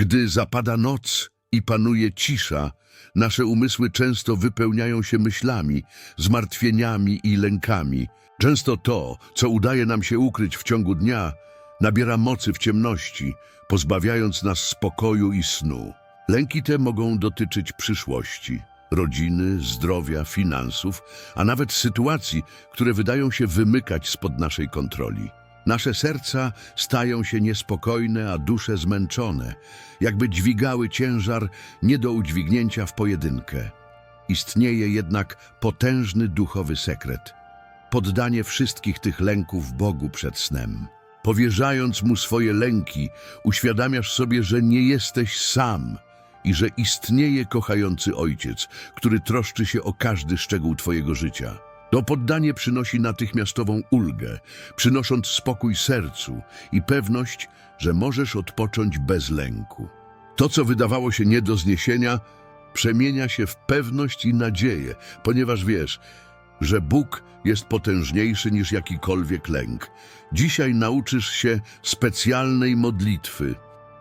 Gdy zapada noc i panuje cisza, nasze umysły często wypełniają się myślami, zmartwieniami i lękami. Często to, co udaje nam się ukryć w ciągu dnia, nabiera mocy w ciemności, pozbawiając nas spokoju i snu. Lęki te mogą dotyczyć przyszłości, rodziny, zdrowia, finansów, a nawet sytuacji, które wydają się wymykać spod naszej kontroli. Nasze serca stają się niespokojne, a dusze zmęczone, jakby dźwigały ciężar nie do udźwignięcia w pojedynkę. Istnieje jednak potężny duchowy sekret. Poddanie wszystkich tych lęków Bogu przed snem. Powierzając Mu swoje lęki, uświadamiasz sobie, że nie jesteś sam i że istnieje kochający Ojciec, który troszczy się o każdy szczegół Twojego życia. To poddanie przynosi natychmiastową ulgę, przynosząc spokój sercu i pewność, że możesz odpocząć bez lęku. To, co wydawało się nie do zniesienia, przemienia się w pewność i nadzieję, ponieważ wiesz, że Bóg jest potężniejszy niż jakikolwiek lęk. Dzisiaj nauczysz się specjalnej modlitwy,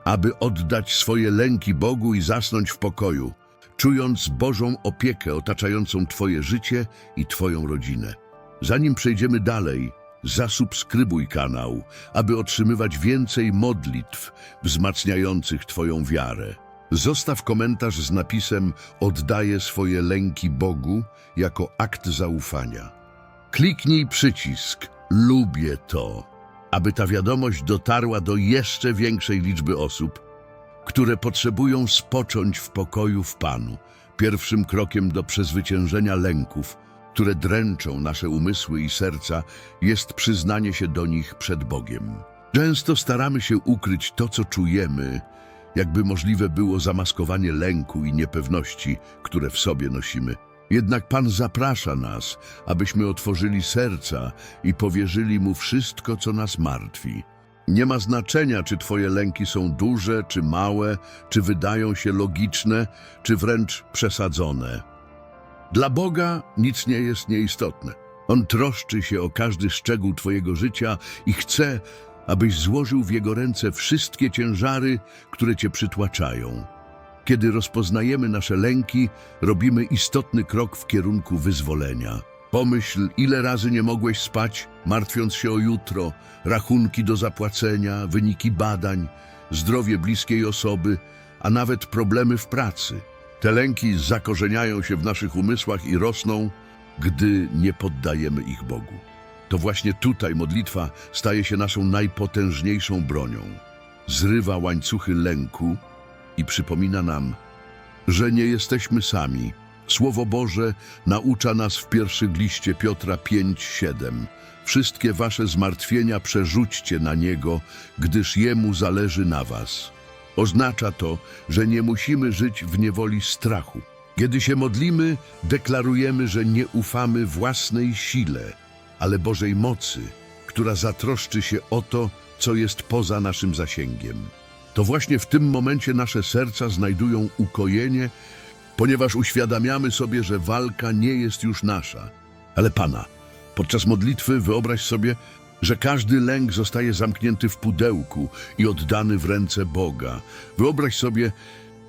aby oddać swoje lęki Bogu i zasnąć w pokoju, czując Bożą opiekę otaczającą Twoje życie i Twoją rodzinę. Zanim przejdziemy dalej, zasubskrybuj kanał, aby otrzymywać więcej modlitw wzmacniających Twoją wiarę. Zostaw komentarz z napisem Oddaję swoje lęki Bogu jako akt zaufania. Kliknij przycisk Lubię to, aby ta wiadomość dotarła do jeszcze większej liczby osób, które potrzebują spocząć w pokoju w Panu. Pierwszym krokiem do przezwyciężenia lęków, które dręczą nasze umysły i serca, jest przyznanie się do nich przed Bogiem. Często staramy się ukryć to, co czujemy, jakby możliwe było zamaskowanie lęku i niepewności, które w sobie nosimy. Jednak Pan zaprasza nas, abyśmy otworzyli serca i powierzyli Mu wszystko, co nas martwi. Nie ma znaczenia, czy Twoje lęki są duże, czy małe, czy wydają się logiczne, czy wręcz przesadzone. Dla Boga nic nie jest nieistotne. On troszczy się o każdy szczegół Twojego życia i chce, abyś złożył w Jego ręce wszystkie ciężary, które Cię przytłaczają. Kiedy rozpoznajemy nasze lęki, robimy istotny krok w kierunku wyzwolenia. Pomyśl, ile razy nie mogłeś spać, martwiąc się o jutro, rachunki do zapłacenia, wyniki badań, zdrowie bliskiej osoby, a nawet problemy w pracy. Te lęki zakorzeniają się w naszych umysłach i rosną, gdy nie poddajemy ich Bogu. To właśnie tutaj modlitwa staje się naszą najpotężniejszą bronią. Zrywa łańcuchy lęku i przypomina nam, że nie jesteśmy sami. Słowo Boże naucza nas w pierwszym liście Piotra 5:7. Wszystkie wasze zmartwienia przerzućcie na Niego, gdyż Jemu zależy na was. Oznacza to, że nie musimy żyć w niewoli strachu. Kiedy się modlimy, deklarujemy, że nie ufamy własnej sile, ale Bożej mocy, która zatroszczy się o to, co jest poza naszym zasięgiem. To właśnie w tym momencie nasze serca znajdują ukojenie, ponieważ uświadamiamy sobie, że walka nie jest już nasza, ale Pana. Podczas modlitwy wyobraź sobie, że każdy lęk zostaje zamknięty w pudełku i oddany w ręce Boga. Wyobraź sobie,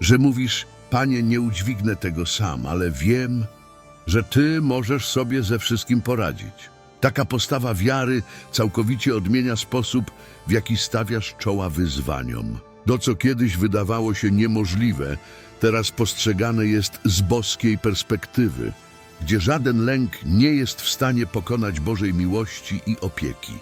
że mówisz, Panie, nie udźwignę tego sam, ale wiem, że Ty możesz sobie ze wszystkim poradzić. Taka postawa wiary całkowicie odmienia sposób, w jaki stawiasz czoła wyzwaniom. To, co kiedyś wydawało się niemożliwe, teraz postrzegane jest z boskiej perspektywy, gdzie żaden lęk nie jest w stanie pokonać Bożej miłości i opieki.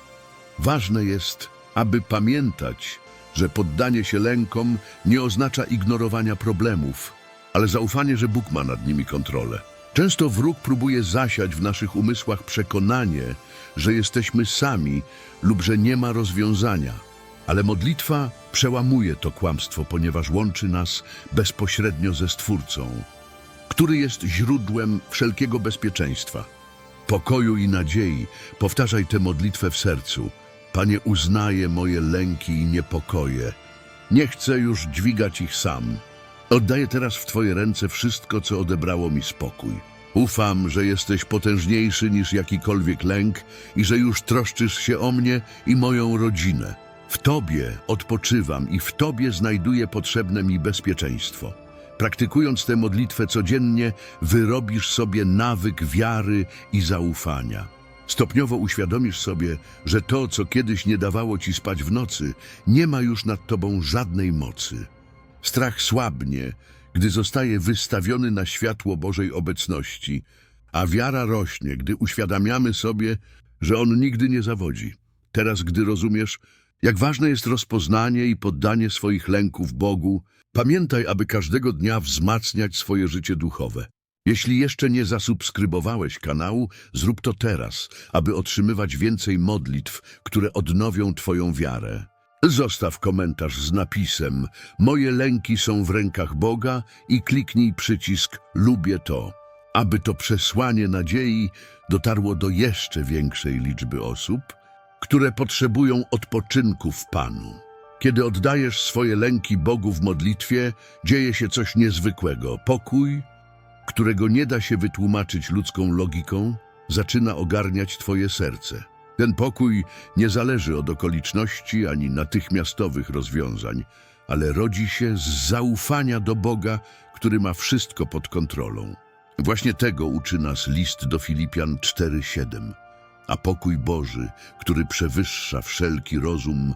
Ważne jest, aby pamiętać, że poddanie się lękom nie oznacza ignorowania problemów, ale zaufanie, że Bóg ma nad nimi kontrolę. Często wróg próbuje zasiać w naszych umysłach przekonanie, że jesteśmy sami lub że nie ma rozwiązania. Ale modlitwa przełamuje to kłamstwo, ponieważ łączy nas bezpośrednio ze Stwórcą, który jest źródłem wszelkiego bezpieczeństwa, pokoju i nadziei. Powtarzaj tę modlitwę w sercu. Panie, uznaję moje lęki i niepokoje. Nie chcę już dźwigać ich sam. Oddaję teraz w Twoje ręce wszystko, co odebrało mi spokój. Ufam, że jesteś potężniejszy niż jakikolwiek lęk i że już troszczysz się o mnie i moją rodzinę. W Tobie odpoczywam i w Tobie znajduję potrzebne mi bezpieczeństwo. Praktykując tę modlitwę codziennie, wyrobisz sobie nawyk wiary i zaufania. Stopniowo uświadomisz sobie, że to, co kiedyś nie dawało ci spać w nocy, nie ma już nad tobą żadnej mocy. Strach słabnie, gdy zostaje wystawiony na światło Bożej obecności, a wiara rośnie, gdy uświadamiamy sobie, że On nigdy nie zawodzi. Teraz, gdy rozumiesz, jak ważne jest rozpoznanie i poddanie swoich lęków Bogu, pamiętaj, aby każdego dnia wzmacniać swoje życie duchowe. Jeśli jeszcze nie zasubskrybowałeś kanału, zrób to teraz, aby otrzymywać więcej modlitw, które odnowią Twoją wiarę. Zostaw komentarz z napisem Moje lęki są w rękach Boga i kliknij przycisk Lubię to, aby to przesłanie nadziei dotarło do jeszcze większej liczby osób, które potrzebują odpoczynku w Panu. Kiedy oddajesz swoje lęki Bogu w modlitwie, dzieje się coś niezwykłego. Pokój, którego nie da się wytłumaczyć ludzką logiką, zaczyna ogarniać Twoje serce. Ten pokój nie zależy od okoliczności ani natychmiastowych rozwiązań, ale rodzi się z zaufania do Boga, który ma wszystko pod kontrolą. Właśnie tego uczy nas list do Filipian 4:7. A pokój Boży, który przewyższa wszelki rozum,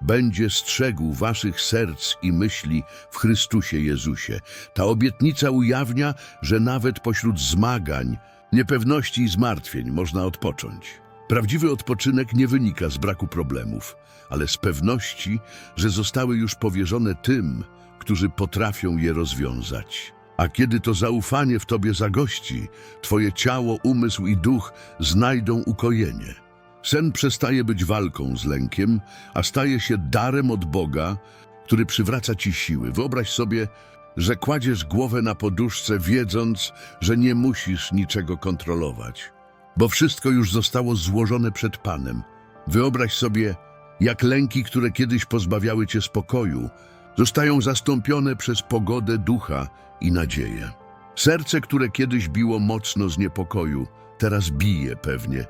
będzie strzegł waszych serc i myśli w Chrystusie Jezusie. Ta obietnica ujawnia, że nawet pośród zmagań, niepewności i zmartwień można odpocząć. Prawdziwy odpoczynek nie wynika z braku problemów, ale z pewności, że zostały już powierzone tym, którzy potrafią je rozwiązać. A kiedy to zaufanie w tobie zagości, twoje ciało, umysł i duch znajdą ukojenie. Sen przestaje być walką z lękiem, a staje się darem od Boga, który przywraca ci siły. Wyobraź sobie, że kładziesz głowę na poduszce, wiedząc, że nie musisz niczego kontrolować, bo wszystko już zostało złożone przed Panem. Wyobraź sobie, jak lęki, które kiedyś pozbawiały cię spokoju, zostają zastąpione przez pogodę ducha i nadzieję. Serce, które kiedyś biło mocno z niepokoju, teraz bije pewnie,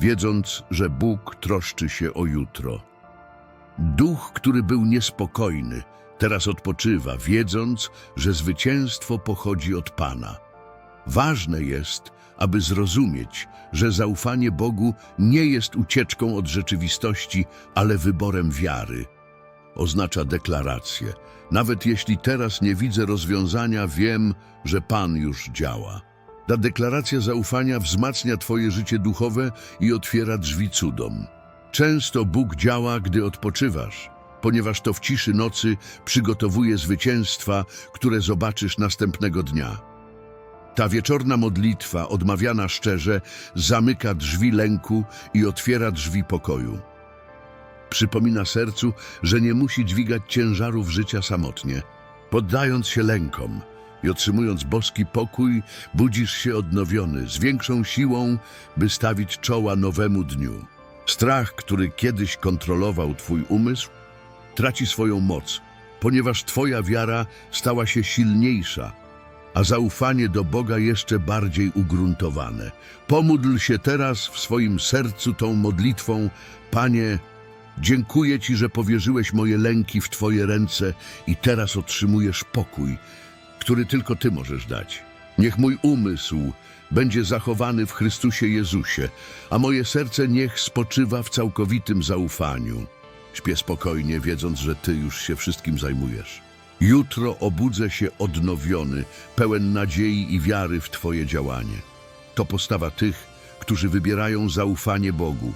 wiedząc, że Bóg troszczy się o jutro. Duch, który był niespokojny, teraz odpoczywa, wiedząc, że zwycięstwo pochodzi od Pana. Ważne jest, aby zrozumieć, że zaufanie Bogu nie jest ucieczką od rzeczywistości, ale wyborem wiary. Oznacza deklarację. Nawet jeśli teraz nie widzę rozwiązania, wiem, że Pan już działa. Ta deklaracja zaufania wzmacnia Twoje życie duchowe i otwiera drzwi cudom. Często Bóg działa, gdy odpoczywasz, ponieważ to w ciszy nocy przygotowuje zwycięstwa, które zobaczysz następnego dnia. Ta wieczorna modlitwa, odmawiana szczerze, zamyka drzwi lęku i otwiera drzwi pokoju. Przypomina sercu, że nie musi dźwigać ciężarów życia samotnie. Poddając się lękom i otrzymując boski pokój, budzisz się odnowiony, z większą siłą, by stawić czoła nowemu dniu. Strach, który kiedyś kontrolował twój umysł, traci swoją moc, ponieważ twoja wiara stała się silniejsza, a zaufanie do Boga jeszcze bardziej ugruntowane. Pomódl się teraz w swoim sercu tą modlitwą, Panie, dziękuję Ci, że powierzyłeś moje lęki w Twoje ręce i teraz otrzymujesz pokój, który tylko Ty możesz dać. Niech mój umysł będzie zachowany w Chrystusie Jezusie, a moje serce niech spoczywa w całkowitym zaufaniu. Śpię spokojnie, wiedząc, że Ty już się wszystkim zajmujesz. Jutro obudzę się odnowiony, pełen nadziei i wiary w Twoje działanie. To postawa tych, którzy wybierają zaufanie Bogu,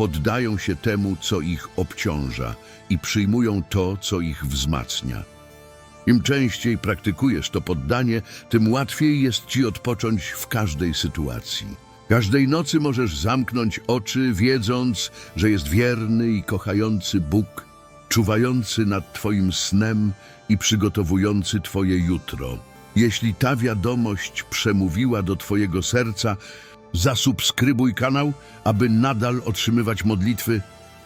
poddają się temu, co ich obciąża i przyjmują to, co ich wzmacnia. Im częściej praktykujesz to poddanie, tym łatwiej jest Ci odpocząć w każdej sytuacji. Każdej nocy możesz zamknąć oczy, wiedząc, że jest wierny i kochający Bóg, czuwający nad Twoim snem i przygotowujący Twoje jutro. Jeśli ta wiadomość przemówiła do Twojego serca, zasubskrybuj kanał, aby nadal otrzymywać modlitwy,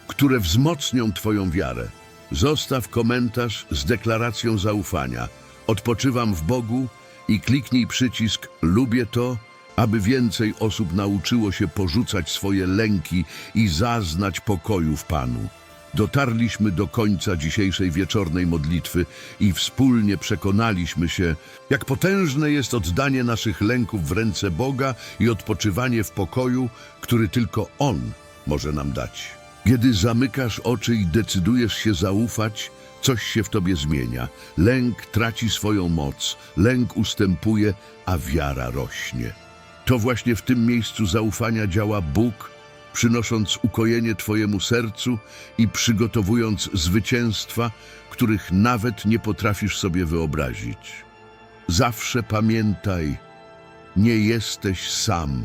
które wzmocnią Twoją wiarę. Zostaw komentarz z deklaracją zaufania. Odpoczywam w Bogu i kliknij przycisk Lubię to, aby więcej osób nauczyło się porzucać swoje lęki i zaznać pokoju w Panu. Dotarliśmy do końca dzisiejszej wieczornej modlitwy i wspólnie przekonaliśmy się, jak potężne jest oddanie naszych lęków w ręce Boga i odpoczywanie w pokoju, który tylko On może nam dać. Kiedy zamykasz oczy i decydujesz się zaufać, coś się w tobie zmienia. Lęk traci swoją moc, lęk ustępuje, a wiara rośnie. To właśnie w tym miejscu zaufania działa Bóg, przynosząc ukojenie Twojemu sercu i przygotowując zwycięstwa, których nawet nie potrafisz sobie wyobrazić. Zawsze pamiętaj, nie jesteś sam.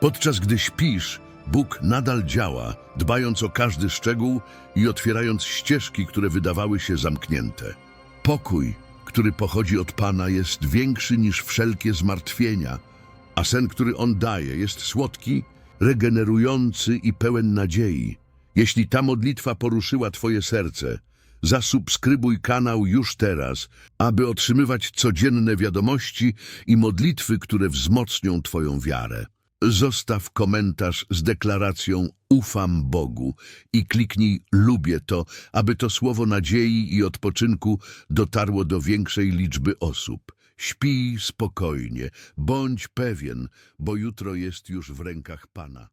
Podczas gdy śpisz, Bóg nadal działa, dbając o każdy szczegół i otwierając ścieżki, które wydawały się zamknięte. Pokój, który pochodzi od Pana, jest większy niż wszelkie zmartwienia, a sen, który On daje, jest słodki, regenerujący i pełen nadziei. Jeśli ta modlitwa poruszyła Twoje serce, zasubskrybuj kanał już teraz, aby otrzymywać codzienne wiadomości i modlitwy, które wzmocnią Twoją wiarę. Zostaw komentarz z deklaracją Ufam Bogu i kliknij Lubię to, aby to słowo nadziei i odpoczynku dotarło do większej liczby osób. Śpij spokojnie, bądź pewien, bo jutro jest już w rękach Pana.